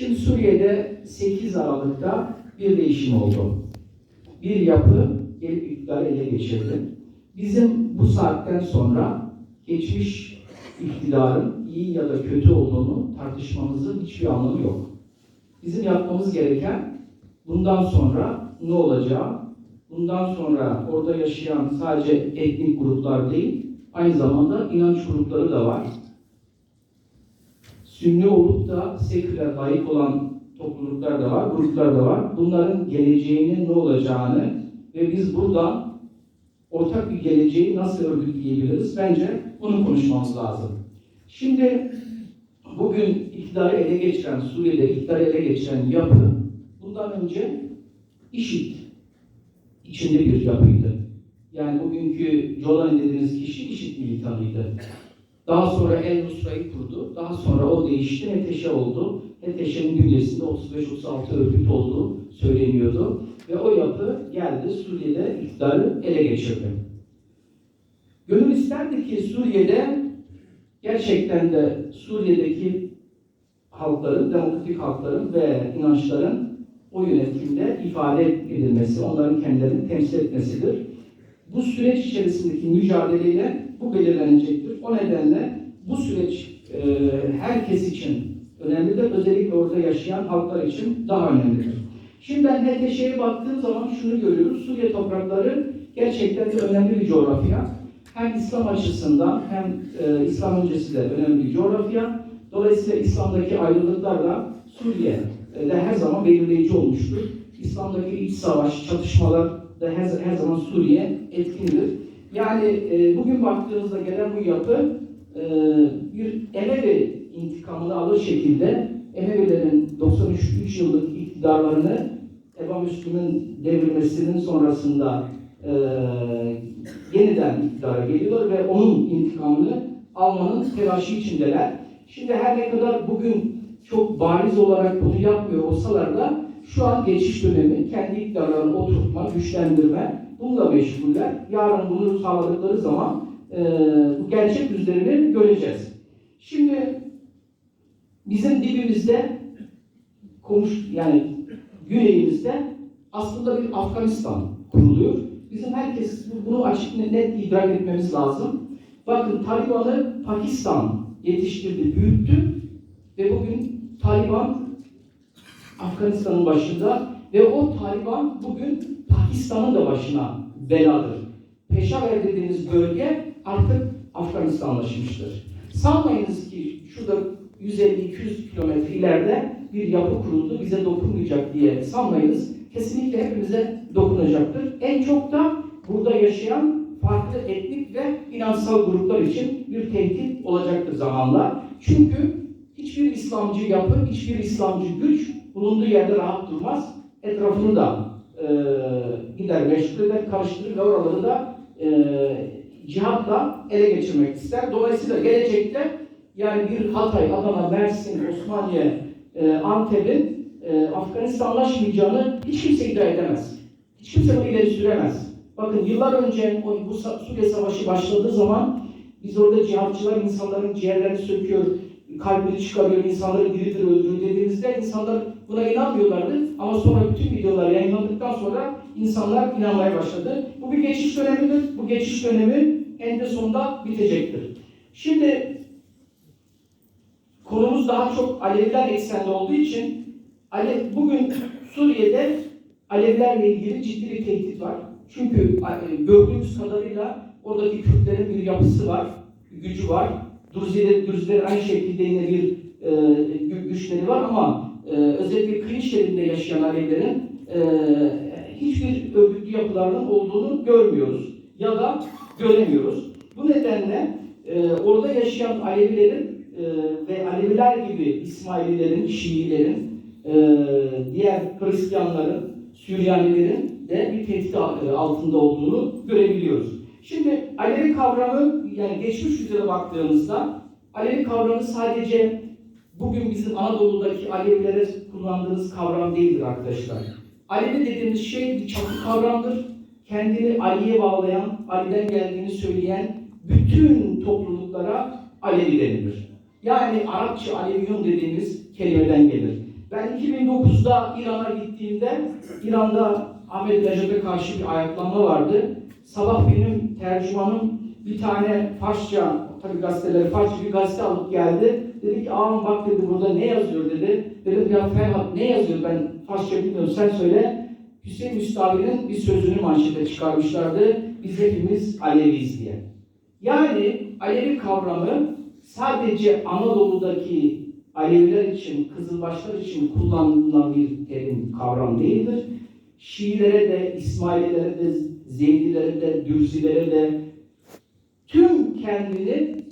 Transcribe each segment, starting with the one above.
Şimdi Suriye'de 8 Aralık'ta bir değişim oldu. Bir yapı gelip iktidarı ele geçirdi. Bizim bu saatten sonra geçmiş iktidarın iyi ya da kötü olduğunu tartışmamızın hiçbir anlamı yok. Bizim yapmamız gereken bundan sonra ne olacağı, bundan sonra orada yaşayan sadece etnik gruplar değil, aynı zamanda inanç grupları da var. Sünni olup da seküler layık olan topluluklar da var, gruplar da var. Bunların geleceğinin ne olacağını ve biz buradan ortak bir geleceği nasıl örgütleyebiliriz? Bence bunu konuşmamız lazım. Şimdi bugün iktidarı ele geçiren, Suriye'de iktidarı ele geçiren yapı bundan önce IŞİD içinde bir yapıydı. Yani bugünkü Jolan dediğiniz kişi IŞİD militanıydı. Daha sonra El Nusra'yı kurdu. Daha sonra o değişti, HTŞ oldu. HTŞ'nin bünyesinde 35-36 örgüt olduğu söyleniyordu. Ve o yapı geldi Suriye'de iktidarı ele geçirdi. Gönül isterdi ki Suriye'de gerçekten de Suriye'deki halkların, demokratik halkların ve inançların o yönetimde ifade edilmesi, onların kendilerini temsil etmesidir. Bu süreç içerisindeki mücadeleyle bu belirlenecektir. O nedenle bu süreç e, herkes için önemlidir. Özellikle orada yaşayan halklar için daha önemlidir. Şimdi ben HTŞ'ye baktığım zaman şunu görüyoruz. Suriye toprakları gerçekten de önemli bir coğrafya. Hem İslam açısından hem e, İslam öncesi de önemli bir coğrafya. Dolayısıyla İslam'daki ayrılıklar da Suriye'de her zaman belirleyici olmuştur. İslam'daki iç savaş, çatışmalar da her, her zaman Suriye etkindir. Yani e, bugün baktığınızda gelen bu yapı e, bir Emevi intikamını alır şekilde Emevilerin 93 yıllık iktidarlarını Eba Müslüm'ün devrilmesinin sonrasında e, yeniden iktidara geliyorlar ve onun intikamını almanın telaşı içindeler. Şimdi her ne kadar bugün çok bariz olarak bunu yapmıyor olsalar da şu an geçiş dönemi, kendi iktidarlarını oturtma, güçlendirme, bununla meşguller. Yarın bunu sağladıkları zaman e, bu gerçek yüzlerini göreceğiz. Şimdi bizim dibimizde konuş yani güneyimizde aslında bir Afganistan kuruluyor. Bizim herkes bunu açık net idrak etmemiz lazım. Bakın Taliban'ı Pakistan yetiştirdi, büyüttü ve bugün Taliban Afganistan'ın başında ve o Taliban bugün Pakistan'ın da başına beladır. Peşaver dediğimiz bölge artık Afganistanlaşmıştır. Sanmayınız ki şurada 150-200 kilometre ileride bir yapı kuruldu, bize dokunmayacak diye sanmayınız. Kesinlikle hepimize dokunacaktır. En çok da burada yaşayan farklı etnik ve inansal gruplar için bir tehdit olacaktır zamanla. Çünkü hiçbir İslamcı yapı, hiçbir İslamcı güç bulunduğu yerde rahat durmaz. Etrafını da e, gider meşgul eder, karıştırır ve oraları da e, cihatla ele geçirmek ister. Dolayısıyla gelecekte yani bir Hatay, Adana, Mersin, Osmaniye, e, Antep'in e, Afganistanlaşmayacağını hiç kimse iddia edemez. Hiç kimse bunu ileri süremez. Bakın yıllar önce o, bu Suriye Savaşı başladığı zaman biz orada cihatçılar insanların ciğerlerini söküyor, kalbini çıkarıyor, insanları diridir öldürüyor dediğimizde insanlar buna inanmıyorlardı. Ama sonra bütün videolar yayınlandıktan sonra insanlar inanmaya başladı. Bu bir geçiş dönemidir. Bu geçiş dönemi eninde sonunda bitecektir. Şimdi konumuz daha çok Aleviler eksenli olduğu için Ale, bugün Suriye'de Alevilerle ilgili ciddi bir tehdit var. Çünkü e, gördüğümüz kadarıyla oradaki Kürtlerin bir yapısı var, gücü var. Druziler, Druziler aynı şekilde yine bir e, güçleri var ama e, özellikle kıyı şehrinde yaşayan Alevilerin e, hiçbir örgütlü yapılarının olduğunu görmüyoruz ya da göremiyoruz. Bu nedenle e, orada yaşayan Alevilerin e, ve Aleviler gibi İsmaililerin, Şiilerin, e, diğer Hristiyanların, Süryanilerin de bir tehdit altında olduğunu görebiliyoruz. Şimdi Alevi kavramı yani geçmiş yüzyıla baktığımızda Alevi kavramı sadece bugün bizim Anadolu'daki Alevilere kullandığımız kavram değildir arkadaşlar. Alevi dediğimiz şey bir çatı kavramdır. Kendini Ali'ye bağlayan, Ali'den geldiğini söyleyen bütün topluluklara Alevi denilir. Yani Arapça Aleviyun dediğimiz kelimeden gelir. Ben 2009'da İran'a gittiğimde İran'da Ahmet Necat'a karşı bir ayaklanma vardı. Sabah benim tercümanım bir tane Farsça, tabii gazeteleri Farsça bir gazete alıp geldi. Dedi ki ağam bak dedi burada ne yazıyor dedi. Dedim ya Ferhat ne yazıyor ben Farsça bilmiyorum sen söyle. Hüseyin Müstavi'nin bir sözünü manşete çıkarmışlardı. Biz hepimiz Aleviyiz diye. Yani Alevi kavramı sadece Anadolu'daki Aleviler için, Kızılbaşlar için kullanılan bir terim, kavram değildir. Şiilere de, İsmaililere de, Zeydilere de, Dürzilere de kendini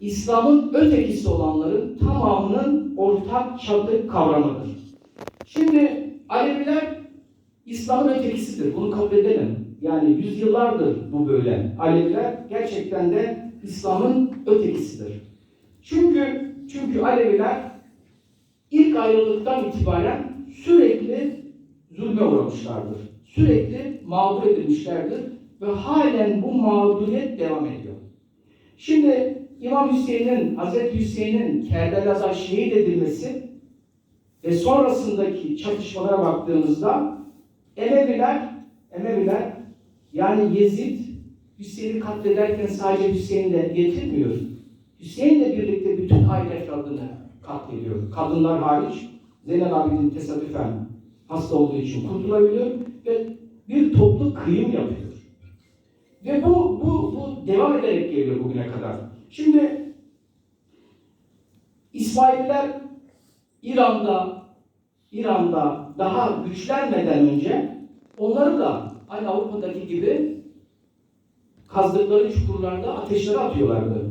İslam'ın ötekisi olanların tamamının ortak çatı kavramıdır. Şimdi Aleviler İslam'ın ötekisidir. Bunu kabul edelim. Yani yüzyıllardır bu böyle. Aleviler gerçekten de İslam'ın ötekisidir. Çünkü çünkü Aleviler ilk ayrılıktan itibaren sürekli zulme uğramışlardır. Sürekli mağdur edilmişlerdir ve halen bu mağduriyet devam ediyor. Şimdi İmam Hüseyin'in, Hazreti Hüseyin'in Kerbela'da şehit edilmesi ve sonrasındaki çatışmalara baktığımızda Emeviler, Emeviler yani Yezid Hüseyin'i katlederken sadece Hüseyin'i de getirmiyor. Hüseyin'le birlikte bütün aile efradını katlediyor. Kadınlar hariç Zeynel Abidin tesadüfen hasta olduğu için kurtulabiliyor ve bir toplu kıyım yapıyor. Ve bu, bu, bu devam ederek geliyor bugüne kadar. Şimdi İsmaililer İran'da İran'da daha güçlenmeden önce onları da aynı Avrupa'daki gibi kazdıkları çukurlarda ateşlere atıyorlardı.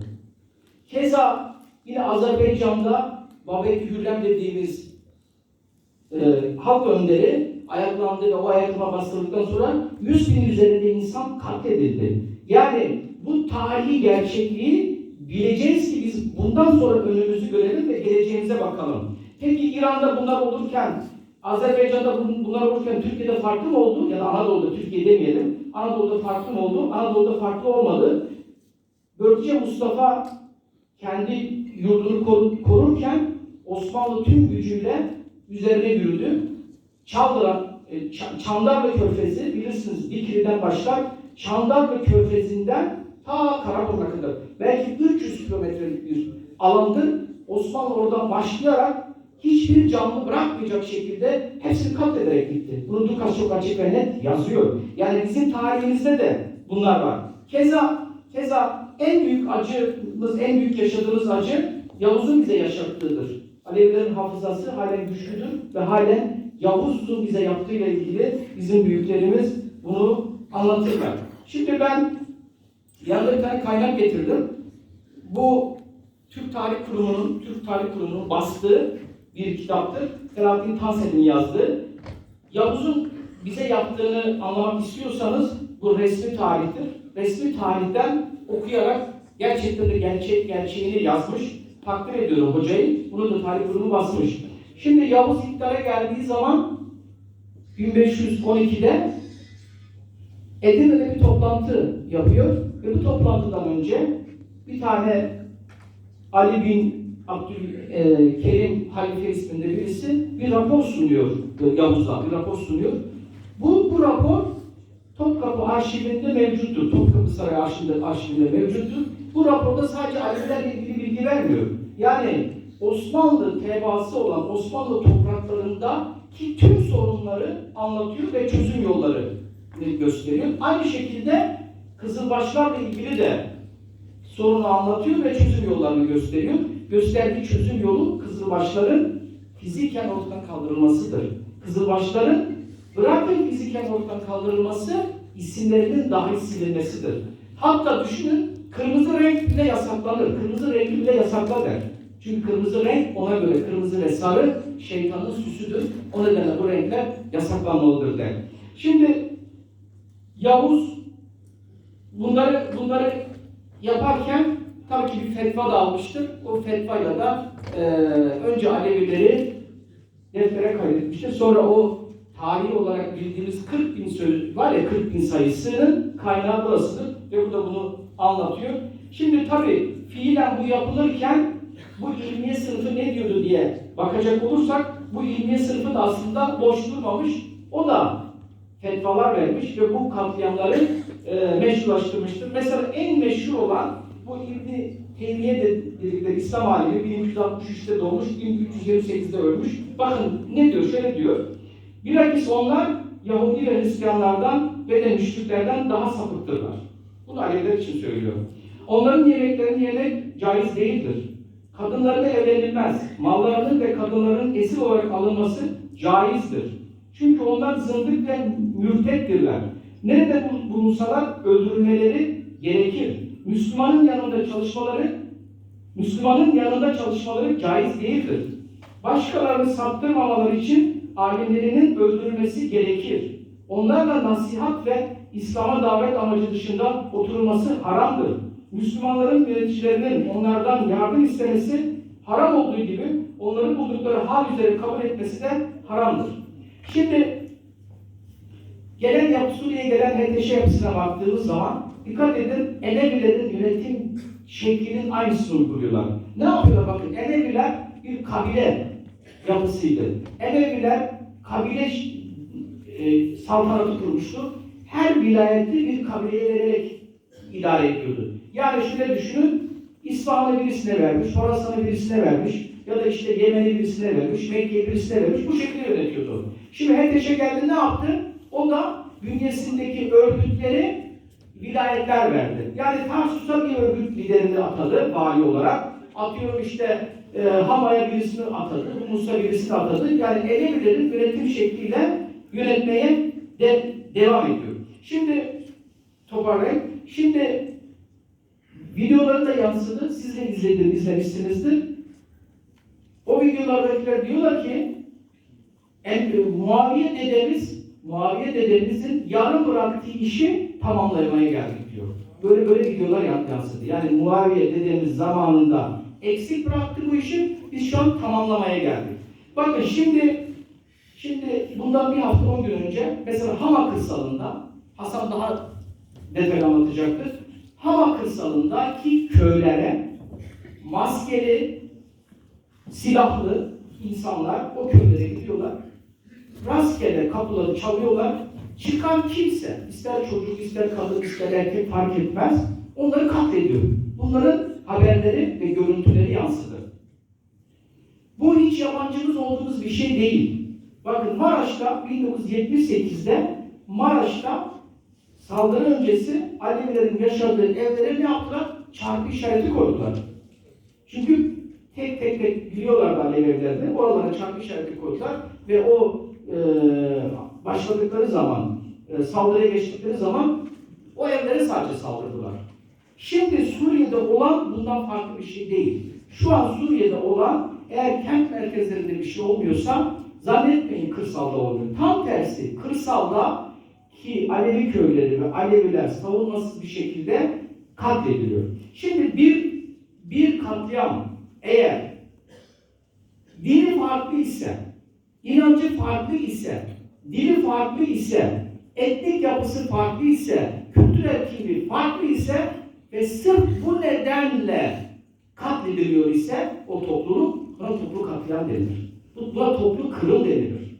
Keza yine Azerbaycan'da Babek Hürrem dediğimiz e, halk önderi ayaklandı ve o ayaklama bastırdıktan sonra 100 bin üzerinde insan katledildi. Yani bu tarihi gerçekliği bileceğiz ki biz bundan sonra önümüzü görelim ve geleceğimize bakalım. Peki İran'da bunlar olurken, Azerbaycan'da bun- bunlar olurken Türkiye'de farklı mı oldu? Ya da Anadolu'da, Türkiye demeyelim. Anadolu'da farklı mı oldu? Anadolu'da farklı olmadı. Börkçe Mustafa kendi yurdunu koru- korurken Osmanlı tüm gücüyle üzerine yürüdü. Çaldıran, e, Çandarlı Körfezi bilirsiniz Dikili'den başlar. Çandarlı Körfezi'nden ta Karaburun'a kadar belki 300 kilometrelik bir alandır. Osmanlı oradan başlayarak hiçbir canlı bırakmayacak şekilde hepsini katlederek gitti. Bunu Dukas çok açık ve net yazıyor. Yani bizim tarihimizde de bunlar var. Keza keza en büyük acımız, en büyük yaşadığımız acı Yavuz'un bize yaşattığıdır. Alevilerin hafızası halen güçlüdür ve halen Yavuz'un bize yaptığıyla ilgili bizim büyüklerimiz bunu anlatırlar. Şimdi ben yanında bir tane kaynak getirdim. Bu Türk Tarih Kurumu'nun, Türk Tarih Kurumu'nun bastığı bir kitaptır. Selahattin Tansel'in yazdığı. Yavuz'un bize yaptığını anlamak istiyorsanız bu resmi tarihtir. Resmi tarihten okuyarak gerçekten de gerçek gerçeğini yazmış. Takdir ediyorum hocayı. Bunu da tarih kurumu basmış. Şimdi Yavuz iktidara geldiği zaman 1512'de Edirne'de bir toplantı yapıyor ve bu toplantıdan önce bir tane Ali bin Abdülkerim Halife isminde birisi bir rapor sunuyor Yavuz'a bir rapor sunuyor. Bu, bu rapor Topkapı arşivinde mevcuttur. Topkapı Sarayı arşivinde, arşivinde mevcuttur. Bu raporda sadece Alevilerle ilgili bilgi vermiyor. Yani Osmanlı tebaası olan Osmanlı topraklarında ki tüm sorunları anlatıyor ve çözüm yolları gösteriyor. Aynı şekilde Kızılbaşlarla ilgili de sorunu anlatıyor ve çözüm yollarını gösteriyor. Gösterdiği çözüm yolu Kızılbaşların fiziken ortadan kaldırılmasıdır. Kızılbaşların bırakın fiziken ortadan kaldırılması isimlerinin dahi silinmesidir. Hatta düşünün kırmızı renk bile yasaklanır. Kırmızı rengi bile yasaklar der. Çünkü kırmızı renk ona göre kırmızı ve sarı şeytanın süsüdür. O nedenle bu renkler yasaklanmalıdır der. Şimdi Yavuz bunları bunları yaparken tabii ki bir fetva da almıştır. O fetvayla da e, önce Alevileri deftere kaydetmiştir. Sonra o tarihi olarak bildiğimiz 40 bin söz var ya 40 bin sayısının kaynağı burasıdır ve burada bunu anlatıyor. Şimdi tabii fiilen bu yapılırken bu ilmiye sınıfı ne diyordu diye bakacak olursak bu ilmiye sınıfı da aslında boş durmamış. O da fetvalar vermiş ve bu katliamları e, meşrulaştırmıştır. Mesela en meşhur olan bu İbni Teymiye de- dedikleri İslam alimi 1363'te doğmuş, 1328'de ölmüş. Bakın ne diyor? Şöyle diyor. Bilakis onlar Yahudi ve Hristiyanlardan ve de müşriklerden daha sapıktırlar. Bunu Aleviler için söylüyor. Onların yemeklerini yemek caiz değildir. Kadınlarla evlenilmez. Mallarının ve kadınların esir olarak alınması caizdir. Çünkü onlar zındık ve mürtettirler. Nerede bul- bulunsalar öldürülmeleri gerekir. Müslümanın yanında çalışmaları Müslümanın yanında çalışmaları caiz değildir. Başkalarını saptırmamaları için alimlerinin öldürülmesi gerekir. Onlarla nasihat ve İslam'a davet amacı dışında oturulması haramdır. Müslümanların yöneticilerinin onlardan yardım istemesi haram olduğu gibi onların buldukları hal üzere kabul etmesi de haramdır. Şimdi gelen yapı gelen HTŞ yapısına baktığımız zaman dikkat edin Emevilerin yönetim şeklinin aynısını uyguluyorlar. Ne yapıyorlar bakın Emeviler bir kabile yapısıydı. Emeviler kabile e, saltanatı kurmuştu. Her vilayeti bir kabileye vererek idare ediyordu. Yani şöyle düşünün, İsfahan'ı birisine vermiş, Horasan'ı birisine vermiş ya da işte Yemen'i birisine vermiş, Mekke'yi birisine vermiş, bu şekilde yönetiyordu. Şimdi HTŞ geldi ne yaptı? O da bünyesindeki örgütleri vilayetler verdi. Yani Tarsus'a bir örgüt liderini atadı vali olarak. Atıyorum işte e, Hama'ya birisini atadı, Humus'a birisini atadı. Yani Emevilerin yönetim şekliyle yönetmeye de, devam ediyor. Şimdi toparlayayım. Şimdi videoları da yansıdı. Siz de izlediniz, izlemişsinizdir. O videolardakiler diyorlar ki en, Muaviye dedemiz Muaviye dedemizin yarım bıraktığı işi tamamlamaya geldik diyor. Böyle böyle videolar yansıdı. Yani Muaviye dedemiz zamanında eksik bıraktı bu işi. Biz şu an tamamlamaya geldik. Bakın şimdi şimdi bundan bir hafta on gün önce mesela Hama kırsalında Hasan daha detaylı anlatacaktır. Hama kırsalındaki köylere maskeli, silahlı insanlar o köylere gidiyorlar. Rastgele kapıları çalıyorlar. Çıkan kimse, ister çocuk, ister kadın, ister erkek fark etmez, onları katlediyor. Bunların haberleri ve görüntüleri yansıdı. Bu hiç yabancımız olduğumuz bir şey değil. Bakın Maraş'ta 1978'de Maraş'ta saldırı öncesi Alevilerin yaşadığı evlere ne yaptılar? Çarpı işareti koydular. Çünkü tek tek tek biliyorlardı Alevi evlerinde. Oralara çarpı işareti koydular ve o e, başladıkları zaman, e, saldırıya geçtikleri zaman o evlere sadece saldırdılar. Şimdi Suriye'de olan bundan farklı bir şey değil. Şu an Suriye'de olan eğer kent merkezlerinde bir şey olmuyorsa zannetmeyin kırsalda olmuyor. Tam tersi kırsalda ki Alevi köyleri ve Aleviler savunmasız bir şekilde katlediliyor. Şimdi bir bir katliam eğer dini farklı ise, inancı farklı ise, dili farklı ise, etnik yapısı farklı ise, kültürel kimliği farklı ise ve sırf bu nedenle katlediliyor ise o topluluk buna toplu katliam denilir. Bu- Buna toplu kırım denilir.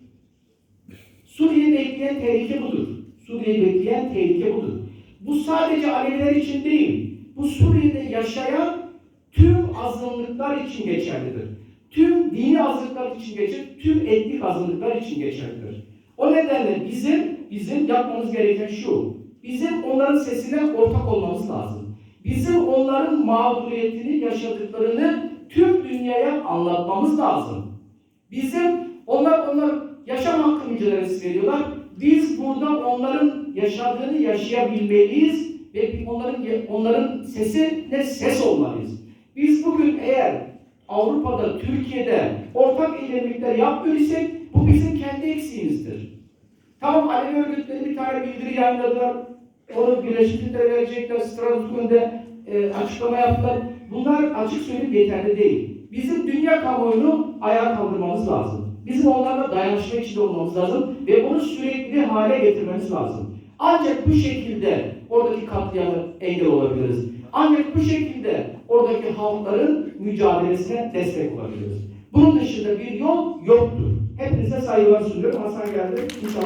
Suriye'yi bekleyen tehlike budur. Suriye'yi bekleyen tehlike budur. Bu sadece Aleviler için değil. Bu Suriye'de yaşayan tüm azınlıklar için geçerlidir. Tüm dini azınlıklar için geçer, tüm etnik azınlıklar için geçerlidir. O nedenle bizim bizim yapmamız gereken şu. Bizim onların sesine ortak olmamız lazım. Bizim onların mağduriyetini yaşadıklarını tüm dünyaya anlatmamız lazım. Bizim onlar onlar yaşam hakkı mücadelesi veriyorlar. Biz burada onların yaşadığını yaşayabilmeliyiz ve onların onların sesi ne ses olmalıyız. Biz bugün eğer Avrupa'da, Türkiye'de ortak eylemlikler yapmıyor isek bu bizim kendi eksiğimizdir. Tamam Alevi örgütleri bir tane bildiri yayınladılar. Onu Birleşik verecekler. Strasbourg'da e, açıklama yaptılar. Bunlar açık söyleyip yeterli değil. Bizim dünya kamuoyunu ayağa kaldırmamız lazım. Bizim onlarla dayanışma içinde olmamız lazım ve bunu sürekli hale getirmemiz lazım. Ancak bu şekilde oradaki katliamı engel olabiliriz. Ancak bu şekilde oradaki halkların mücadelesine destek olabiliriz. Bunun dışında bir yol yoktur. Hepinize saygılar sunuyorum. Hasan geldi. İnşallah